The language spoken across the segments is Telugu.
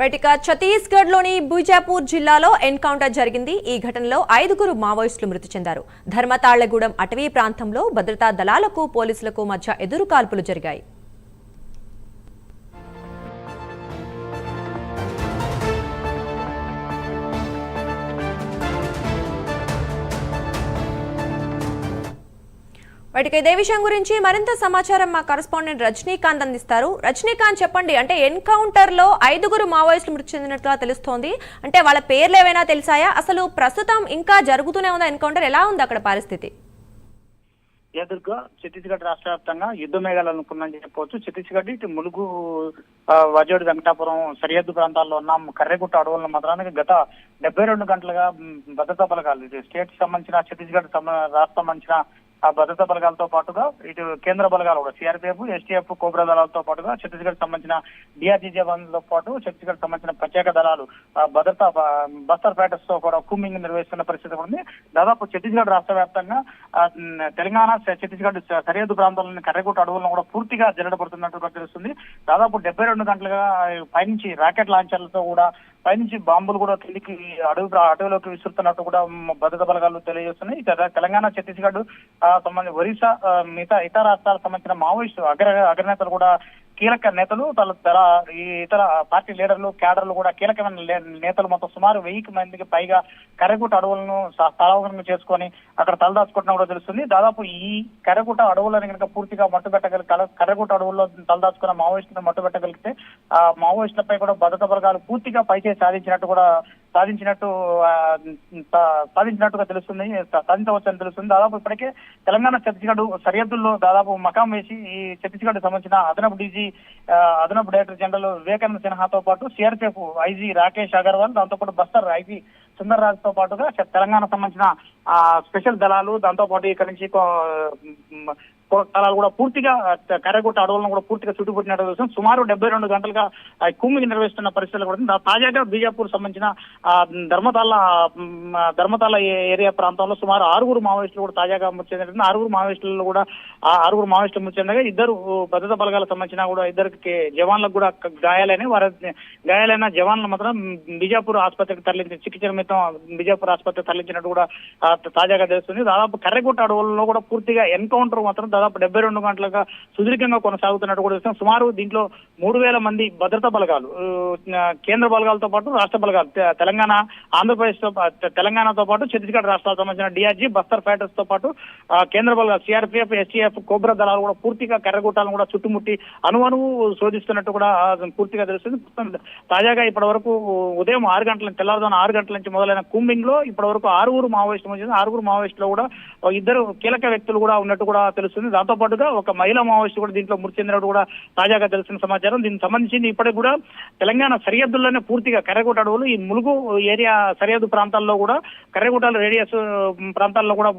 రైట్ ఛత్తీస్గఢ్లోని బీజాపూర్ జిల్లాలో ఎన్కౌంటర్ జరిగింది. ఈ ఘటనలో ఐదుగురు మావోయిస్టులు మృతి చెందారు. ధర్మతాళ్ళగూడెం అటవీ ప్రాంతంలో భద్రతా దళాలకు పోలీసులకు మధ్య ఎదురు కాల్పులు జరిగాయి. వాటికి ఇదే విషయం గురించి మరింత సమాచారం మా కరస్పాండెంట్ రజనీకాంత్ అందిస్తారు. రజనీకాంత్ చెప్పండి అంటే ఎన్కౌంటర్లో ఐదుగురు మావోయిస్టులు మృతి చెందినట్లుగా తెలుస్తోంది. అంటే వాళ్ళ పేర్లు ఏవైనా తెలిసాయా? అసలు ప్రస్తుతం ఇంకా జరుగుతూనే ఉందా ఎన్కౌంటర్? ఎలా ఉంది అక్కడ పరిస్థితి? ఎదురుగా ఛత్తీస్గఢ్ రాష్ట్ర వ్యాప్తంగా యుద్ధ మేఘాలు అనుకుందని చెప్పవచ్చు ఛత్తీస్గఢ్ ఇటు ములుగు వజోడి వెంకటాపురం సరిహద్దు ప్రాంతాల్లో ఉన్న కర్రెగుట్ట అడవులను మాత్రానికి గత డెబ్బై రెండు గంటలుగా భద్రతా బలగాలు స్టేట్ సంబంధించిన ఛత్తీస్గఢ్ రాష్ట్రం రాష్ట్ర సంబంధించిన ఆ భద్రతా బలగాలతో పాటుగా ఇటు కేంద్ర బలగాలు కూడా సిఆర్పిఎఫ్ ఎస్టీఎఫ్ కోబ్రా దళాలతో పాటుగా ఛత్తీస్గఢ్ సంబంధించిన డిఆర్జీ జవాన్లతో పాటు ఛత్తీస్గఢ్ సంబంధించిన ప్రత్యేక దళాలు ఆ, భద్రతా బస్తర్ ఫ్యాటర్స్తో కూడా కూమింగ్ నిర్వహిస్తున్న పరిస్థితి ఉంది. దాదాపు ఛత్తీస్గఢ్ రాష్ట్ర వ్యాప్తంగా తెలంగాణ ఛత్తీస్గఢ్ సరిహద్దు ప్రాంతాలను కర్రగుట్ట అడవులను కూడా పూర్తిగా జల్లడబడుతున్నట్టుగా తెలుస్తుంది. దాదాపు డెబ్బై రెండు గంటలుగా పైనుంచి రాకెట్ లాంచర్లతో కూడా పైనుంచి బాంబులు కూడా కిందికి అడవి అడవిలోకి విసురుతున్నట్టు కూడా భద్రత భద్రతా బలగాలు తెలియజేస్తున్నాయి. తెలంగాణ ఛత్తీస్గఢ్ ఆ, సంబంధించి ఒరిస్సా మిగతా ఇతర రాష్ట్రాలకు సంబంధించిన మావోయిస్టు అగ్ర అగ్రనేతలు కూడా కీలక నేతలు తల తర ఈ ఇతర పార్టీ లీడర్లు క్యాడర్లు కూడా కీలకమైన లే- నేతలు మొత్తం సుమారు వెయ్యికి మందికి పైగా కర్రగుట్ట అడవులను స- చేసుకొని అక్కడ తలదాచుకుంటున్నా కూడా తెలుస్తుంది. దాదాపు ఈ కర్రగుట్ట అడవులను కనుక పూర్తిగా మట్టుబెట్టగలి కల- కర్రగుట్ట అడవుల్లో తలదాచుకున్న మావోయిస్టులను మట్టుబెట్టగలిగితే ఆ మావోయిస్టులపై కూడా భద్రతా బలగాలు పూర్తిగా పైచే సాధించినట్టు కూడా సాధించినట్టు సాధించినట్టుగా తెలుస్తుంది సాధించవచ్చని తెలుస్తుంది. దాదాపు ఇప్పటికే తెలంగాణ ఛత్తీస్గఢ్ సరిహద్దుల్లో దాదాపు మకాం వేసి ఈ ఛత్తీస్గఢ్ సంబంధించిన అదనపు డీజీ అదనపు డైరెక్టర్ జనరల్ వివేకానంద సిన్హాతో పాటు సిఆర్పిఎఫ్ ఐజీ రాకేష్ అగర్వాల్ దాంతో పాటు బస్తర్ ఐజీ సుందర్ రాజ్తో పాటుగా తెలంగాణ సంబంధించిన ఆ, స్పెషల్ దళాలు దాంతో పాటు ఇక్కడ నుంచి స్థలాలు కూడా పూర్తిగా ఆ, కర్రగుట్ట అడవులను కూడా పూర్తిగా చుట్టుముట్టినట్టు చూసాం సుమారు డెబ్బై రెండు గంటలుగా కుమ్మికి నిర్వహిస్తున్న పరిస్థితులు కూడా తాజాగా బీజాపూర్ సంబంధించిన ధర్మతాల ధర్మతాల ఏ- ఏరియా ప్రాంతంలో సుమారు ఆరుగురు మావోయిస్టులు కూడా తాజాగా మృతి చెందిన ఆరుగురు మావోయిస్టులు కూడా ఆ ఆరుగురు మావోయిస్టులు మృతి చెందగా ఇద్దరు భద్రతా బలగాలకు సంబంధించిన కూడా ఇద్దరికి జవాన్లకు కూడా గాయాలైన వారి గాయాలైన జవాన్లు మాత్రం బీజాపూర్ ఆసుపత్రికి తరలించి చికిత్స నిమిత్తం బీజాపూర్ ఆసుపత్రికి తరలించినట్టు కూడా తాజాగా తెలుస్తుంది. దాదాపు కర్రగుట్ట అడవుల్లో కూడా పూర్తిగా ఎన్కౌంటర్ మాత్రం దాదాపు డెబ్బై రెండు గంటలుగా సుదీర్ఘంగా కొనసాగుతున్నట్టు కూడా చూస్తాం సుమారు దీంట్లో మూడు వేల మంది భద్రతా బలగాలు కేంద్ర బలగాలతో పాటు రాష్ట్ర బలగాలు తె- తెలంగాణ ఆంధ్రప్రదేశ్తో తెలంగాణతో పాటు ఛత్తీస్గఢ్ రాష్ట్రాలకు సంబంధించిన డిఆర్జీ బస్తర్ ఫైటర్స్తో పాటు కేంద్ర బలగాలు సిఆర్పిఎఫ్ ఎస్టీఎఫ్ కోబ్రా దళాలు కూడా పూర్తిగా కర్రగుట్టాలను కూడా చుట్టుముట్టి అణువణువు శోధిస్తున్నట్టు కూడా పూర్తిగా తెలుస్తుంది. తాజాగా ఇప్పటి వరకు ఉదయం ఆరు గంటల తెల్లవారుజామున ఆరు గంటల నుంచి మొదలైన కూంబింగ్లో ఇప్పటి వరకు ఆరుగురు మావోయిస్టులు వచ్చింది ఆరుగురు మావోయిస్టులు కూడా ఇద్దరు కీలక వ్యక్తులు కూడా ఉన్నట్టు కూడా తెలుస్తుంది. దాంతో పాటుగా ఒక మహిళా మావోయిస్టు కూడా దీంట్లో మృతి చెందినట్టు కూడా తాజాగా తెలిసిన సమాచారం. దీనికి సంబంధించి ఇప్పటికి కూడా తెలంగాణ సరిహద్దుల్లోనే పూర్తిగా కర్రగుట్ట అడవులు ఈ ములుగు ఏరియా సరిహద్దు ప్రాంతాల్లో కూడా కర్రగుట్టాల రేడియస్ ప్రాంతాల్లో కూడా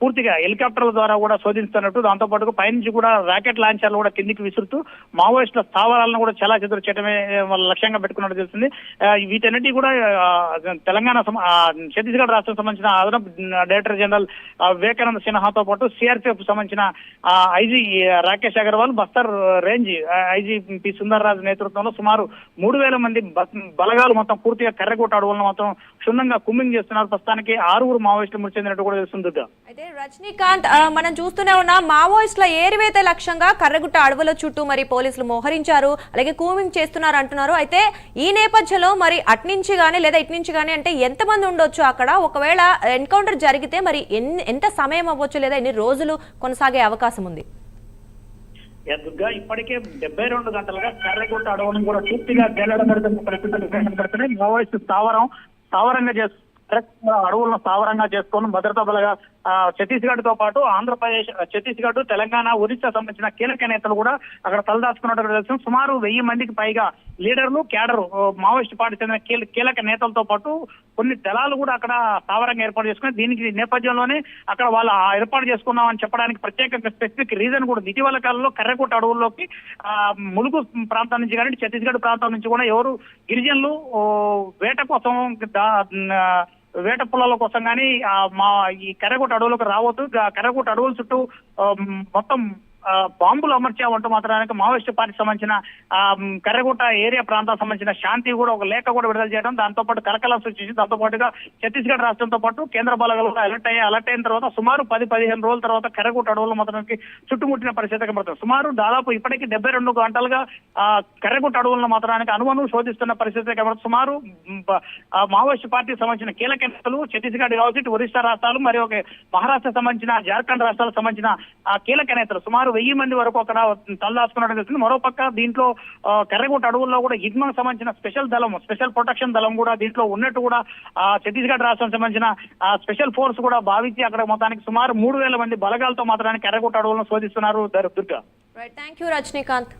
పూర్తిగా హెలికాప్టర్ల ద్వారా కూడా శోధిస్తున్నట్టు దాంతో పాటు పైనుంచి కూడా రాకెట్ లాంచర్లు కూడా కిందికి విసురుతూ మావోయిస్టుల స్థావరాలను కూడా చాలా చెదురు చేయడమే లక్ష్యంగా పెట్టుకున్నట్టు తెలుస్తుంది. వీటన్నిటి కూడా తెలంగాణ ఛత్తీస్గఢ్ రాష్ట్రం సంబంధించిన అదనపు డైరెక్టర్ జనరల్ వివేకానంద సిన్హాతో పాటు సిఆర్పిఎఫ్ సంబంధించిన IG Rakesh Agarwal Bastar range IG P. Sundar Raju నేతృత్వంలో సుమారు మూడు వేల మంది బలగాలు మొత్తం పూర్తిగా కర్రగొట్ట అడవులను మొత్తం క్షుణ్ణంగా కుమ్మింగ్ చేస్తున్నారు. ప్రస్తుతానికి ఆరుగురు మావోయిస్టులు మృతి చెందినట్టు కూడా తెలుస్తుంది అయితే రజనీకాంత్ మనం చూస్తూనే ఉన్నాం మావోయిస్టుల ఏరివేత లక్ష్యంగా కర్రగుట్ట అడవుల చుట్టూ మరి పోలీసులు మోహరించారు అలాగే కూమింగ్ చేస్తున్నారు అంటున్నారు. అయితే ఈ నేపథ్యంలో మరి అట్నుంచి కానీ లేదా ఇట్నుంచి కానీ అంటే ఎంతమంది ఉండొచ్చు అక్కడ? ఒకవేళ ఎన్కౌంటర్ జరిగితే మరి ఎన్ని ఎంత సమయం అవ్వచ్చు లేదా ఎన్ని రోజులు కొనసాగే అవకాశం ఉంది? దుర్గా ఇప్పటికే డెబ్బై రెండు గంటలుగా కర్రగుట్ట అడవులను కూడా పూర్తిగా గెలడబడుతున్న పరిస్థితులు కనబడుతున్నాయి మావోయిస్టు స్థావరం స్థావరంగా చేస్తుంది అడవులను స్థావరంగా చేసుకొని భద్రతా బలగా ఛత్తీస్గఢ్తో పాటు ఆంధ్రప్రదేశ్ ఛత్తీస్గఢ్ తెలంగాణ ఒరిస్సా సంబంధించిన కీలక నేతలు కూడా అక్కడ తలదాచుకున్నట్టు తెలుసు. సుమారు వెయ్యి మందికి పైగా లీడర్లు క్యాడర్ మావోయిస్ట్ పార్టీ చెందిన కీలక నేతలతో పాటు కొన్ని దళాలు కూడా అక్కడ స్థావరంగా ఏర్పాటు చేసుకుని దీనికి నేపథ్యంలోనే అక్కడ వాళ్ళు ఏర్పాటు చేసుకున్నామని చెప్పడానికి ప్రత్యేక స్పెసిఫిక్ రీజన్ కూడా ఇటీవల కాలంలో కర్రకోట అడవుల్లోకి ఆ, ములుగు ప్రాంతం నుంచి కానీ ఛత్తీస్గఢ్ ప్రాంతం నుంచి కూడా ఎవరు గిరిజనులు వేట కోసం వేట పొలాల కోసం కానీ మా ఈ కర్రగుట్ట అడవులకు రావద్దు. గా- కర్రగుట్ట అడవుల చుట్టూ మొత్తం బాంబులు అమర్చామంటూ మాత్రానికి మావోయిస్టు పార్టీ సంబంధించిన ఆ, కర్రగుట్ట ఏరియా ప్రాంతానికి సంబంధించిన శాంతి కూడా ఒక లేఖ కూడా విడుదల చేయడం దాంతో పాటు కలకలం సృష్టించి దాంతో పాటుగా ఛత్తీస్గఢ్ రాష్ట్రంతో పాటు కేంద్ర బలగాలు కూడా అలర్ట్ అయ్యి అలర్ట్ అయిన తర్వాత సుమారు పది పదిహేను రోజుల తర్వాత కర్రగుట్ట అడవులు మాత్రానికి చుట్టుముట్టిన పరిస్థితి కనబడుతుంది. సుమారు దాదాపు ఇప్పటికీ డెబ్బై రెండు గంటలుగా ఆ, కర్రగుట్ట అడవులను మాత్రానికి అనుమను శోధిస్తున్న పరిస్థితి కనబడుతుంది. సుమారు ఆ, మావోయిస్టు పార్టీకి సంబంధించిన కీలక నేతలు ఛత్తీస్గఢ్ కావచ్చు ఇటు ఒరిస్సా రాష్ట్రాలు మరియు ఒక మహారాష్ట్ర సంబంధించిన జార్ఖండ్ రాష్ట్రాలకు సంబంధించిన కీలక నేతలు సుమారు వెయ్యి మంది వరకు అక్కడ తల్లాసుకున్నట్టు తెలుస్తుంది. మరోపక్క దీంట్లో ఆ, కర్రగుట్ట అడవుల్లో కూడా ఇగ్మాకు సంబంధించిన స్పెషల్ దళం స్పెషల్ ప్రొటెక్షన్ దళం కూడా దీంట్లో ఉన్నట్టు కూడా ఆ, ఛత్తీస్గఢ్ రాష్ట్రం సంబంధించిన స్పెషల్ ఫోర్స్ కూడా భావించి అక్కడ మొత్తానికి సుమారు మూడు వేల మంది బలగాలతో మాత్రానికి కర్రగుట్ట అడవులను శోధిస్తున్నారు దుర్గా. Thank you Rajinikanth.